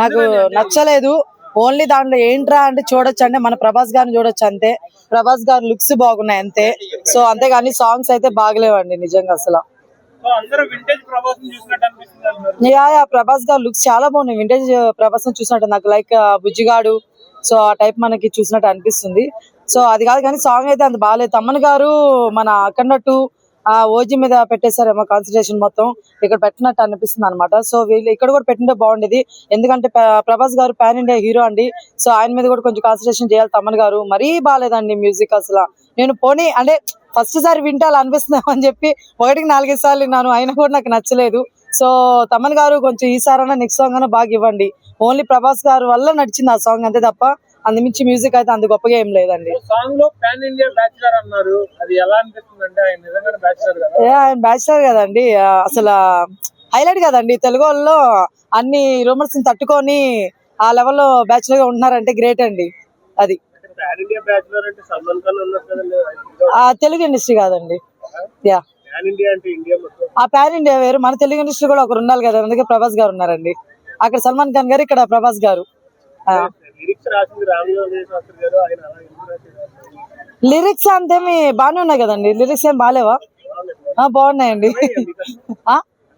నాకు నచ్చలేదు. ఓన్లీ దాంట్లో ఏంట్రా అంటే చూడొచ్చు అంటే మన ప్రభాస్ గారిని చూడొచ్చు అంతే. ప్రభాస్ గారి లుక్స్ బాగున్నాయి అంతే. సో అంతేగాని సాంగ్స్ అయితే బాగలేవండి నిజంగా అసలు. ప్రభాస్ యా ప్రభాస్ గారు లుక్స్ చాలా బాగున్నాయి. వింటేజ్ ప్రభాస్ని చూసినట్టు నాకు లైక్ బుజ్జిగాడు సో ఆ టైప్ మనకి చూసినట్టు అనిపిస్తుంది. సో అది కాదు కానీ సాంగ్ అయితే అంత బాగాలేదు. తమ్మన్ గారు మన అక్కడట్టు ఆ ఓజీ మీద పెట్టేశారేమో కాన్సన్ట్రేషన్ మొత్తం ఇక్కడ పెట్టినట్టు అనిపిస్తుంది అనమాట సో వీళ్ళు ఇక్కడ కూడా పెట్టింటే బాగుండేది. ఎందుకంటే Prabhas garu pan India hero అండి. సో ఆయన మీద కూడా కొంచెం కాన్సన్ట్రేషన్ చేయాలి తమన్ గారు. మరీ బాగాలేదండి మ్యూజిక్ అసలు. నేను పోనీ అంటే ఫస్ట్ సారి వింటే అలా అని చెప్పి ఒకటికి నాలుగైదు సార్లు విన్నాను. అయినా కూడా నాకు నచ్చలేదు. సో తమన్ గారు కొంచెం ఈ సారైనా నెక్స్ట్ సాంగ్ అయినా బాగా ఇవ్వండి. ఓన్లీ ప్రభాస్ గారు వల్ల నడిచింది ఆ సాంగ్ అంతే తప్ప అంతమించి మ్యూజిక్ అయితే అంత గొప్పగా ఏం లేదండి. సాంగ్లో పాన్ ఇండియా బ్యాచులర్ అన్నారు. అది ఎలా అనిపిస్తుంది అంటే ఆయన బ్యాచులర్ కదా? ఏ ఆయన బ్యాచిలర్ కదండి. అసలు హైలైట్ కదండి. తెలుగు వాళ్ళు అన్ని రూమర్స్ తట్టుకొని ఆ లెవెల్లో బ్యాచిలర్గా ఉంటున్నారంటే గ్రేట్ అండి. అది. తెలుగు ఇండస్ట్రీ కాదండి. యా ఆ పాన్ ఇండియా వేరు. మన తెలుగు ఇండస్ట్రీ కూడా ఒకరు ఉండాలి కదా. అందుకే ప్రభాస్ గారు ఉన్నారండి. అక్కడ సల్మాన్ ఖాన్ గారు ఇక్కడ ప్రభాస్ గారు. లిరిక్స్ రాసింది రామజోగి శాస్త్రి గారు ఆయన అలా ఎందుకు రాశారు? లిరిక్స్ అంతేమి బాగానే ఉన్నాయి కదండి. లిరిక్స్ ఏం బాగాలేవా ఆ, బాగున్నాయండి. ఆ?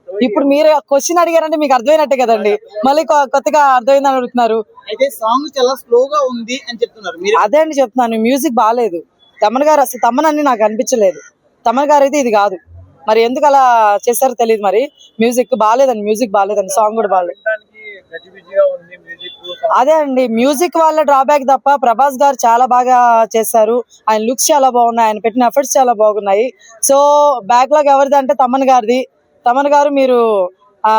ఇప్పుడు మీరు క్వశ్చన్ అడిగారంటే మీకు అర్థమైనట్టే కదండి. మళ్ళీ కొ- కొత్తగా అర్థమైందని అడుగుతున్నారు. అయితే సాంగ్ చాలా స్లోగా ఉంది అని చెప్తున్నారు. మీరు అదే అండి చెప్తున్నాను. మ్యూజిక్ బాగాలేదు తమన్ గారు అసలు తమన్ అని నాకు అనిపించలేదు. తమన్ గారు అయితే ఇది కాదు. మరి ఎందుకు అలా చేశారో తెలియదు మరి. మ్యూజిక్ బాగాలేదండి మ్యూజిక్ బాగాలేదండి సాంగ్ కూడా బాగాలేదు అదే అండి మ్యూజిక్ వాళ్ళ డ్రాబ్యాక్ తప్ప ప్రభాస్ గారు చాలా బాగా చేశారు. ఆయన లుక్స్ చాలా బాగున్నాయి ఆయన పెట్టిన ఎఫర్ట్స్ చాలా బాగున్నాయి. సో బ్యాక్ లాగ్ ఎవరిది అంటే తమన్ గారిది. తమన్ గారు మీరు ఆ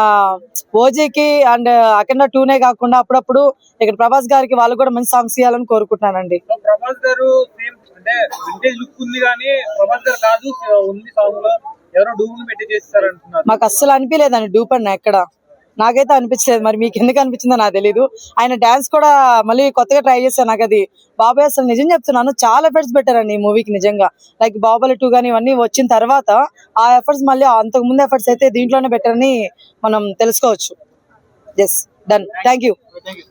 ఓజీకి అండ్ అఖండ టూనే కాకుండా అప్పుడప్పుడు ఇక్కడ ప్రభాస్ గారికి వాళ్ళు కూడా మంచి సాంగ్స్ ఇవ్వాలని కోరుకుంటున్నానండి. ప్రభాస్ గారు సేమ్ అంటే వింటేజ్ లుక్ ఉంది కానీ ప్రభాస్ గారు కాదు ఉంది సాంగ్లో ఎవరో డూమ్ పెట్టి చేస్తారు అంటున్నారు మాకు అస్సలు అనిపించలేదండి డూపన్న ఎక్కడ. నాకైతే అనిపించలేదు. మరి మీకు ఎందుకు అనిపించిందో నాకు తెలీదు. ఆయన డాన్స్ కూడా మళ్ళీ కొత్తగా ట్రై చేశాను నాకు అది. బాబాయ్ అసలు నిజం చెప్తున్నాను చాలా ఎఫర్ట్స్ పెట్టారండి ఈ మూవీకి నిజంగా. లైక్ బాబాలి టూ కానీ ఇవన్నీ వచ్చిన తర్వాత ఆ ఎఫర్ట్స్ మళ్ళీ అంతకు ముందు ఎఫర్ట్స్ అయితే దీంట్లోనే పెట్టారని మనం తెలుసుకోవచ్చు. Yes done thank you thank you